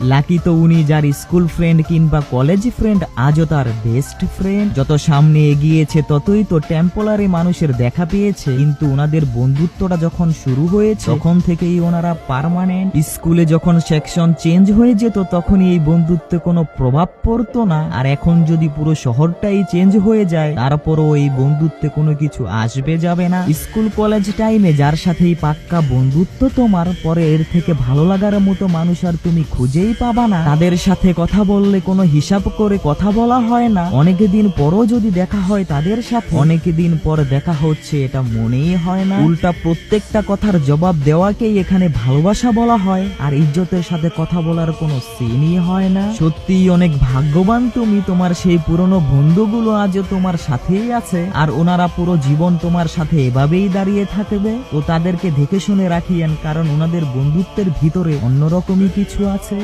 Lucky তো উনি যার স্কুল ফ্রেন্ড কিংবা কলেজ ফ্রেন্ড, আজও তার বেস্ট ফ্রেন্ড। যত সামনে এগিয়েছে, ততই তো টেম্পোলারি মানুষের দেখা পেয়েছে। কিন্তু ওনাদের বন্ধুত্বটা যখন শুরু হয়েছে, তখন থেকেই ওনারা পার্মানেন্ট স্কুলে যখন সেকশন চেঞ্জ হয়ে যেত, তখনই এই বন্ধুত্বে কোনো প্রভাব পড়তো না। আর এখন যদি পুরো শহরটাই চেঞ্জ হয়ে যায়, তারপরও এই বন্ধুত্বে কোনো কিছু আসবে যাবে না। স্কুল কলেজ টাইমে যার সাথেই পাক্কা বন্ধুত্ব তোমার, পরে এর থেকে ভালো লাগার মতো মানুষ আর তুমি খুঁজেই পাবা না। তাদের সাথে কথা বললে কোনো হিসাব করে কথা বলা হয় না। অনেক দিন পরও যদি দেখা হয় তাদের সাথে। অনেক দিন পর দেখা হচ্ছে, এটা মনেই হয় না। উল্টা প্রত্যেকটা কথার জবাব দেওয়াকেই এখানে ভালোবাসা বলা হয়। আর ইজ্জতের সাথে কথা বলার কোনো সিনই হয় না। সত্যিই অনেক ভাগ্যবান তুমি। তোমার সেই পুরনো বন্ধুগুলো আজও তোমার সাথেই আছে। আর ওনারা পুরো জীবন তোমার সাথে এভাবেই দাঁড়িয়ে থাকবে। তো তাদেরকে দেখে শুনে রাখিয়েন, কারণ ওনাদের বন্ধুত্বের ভিতরে অন্যরকমই কিছু আছে।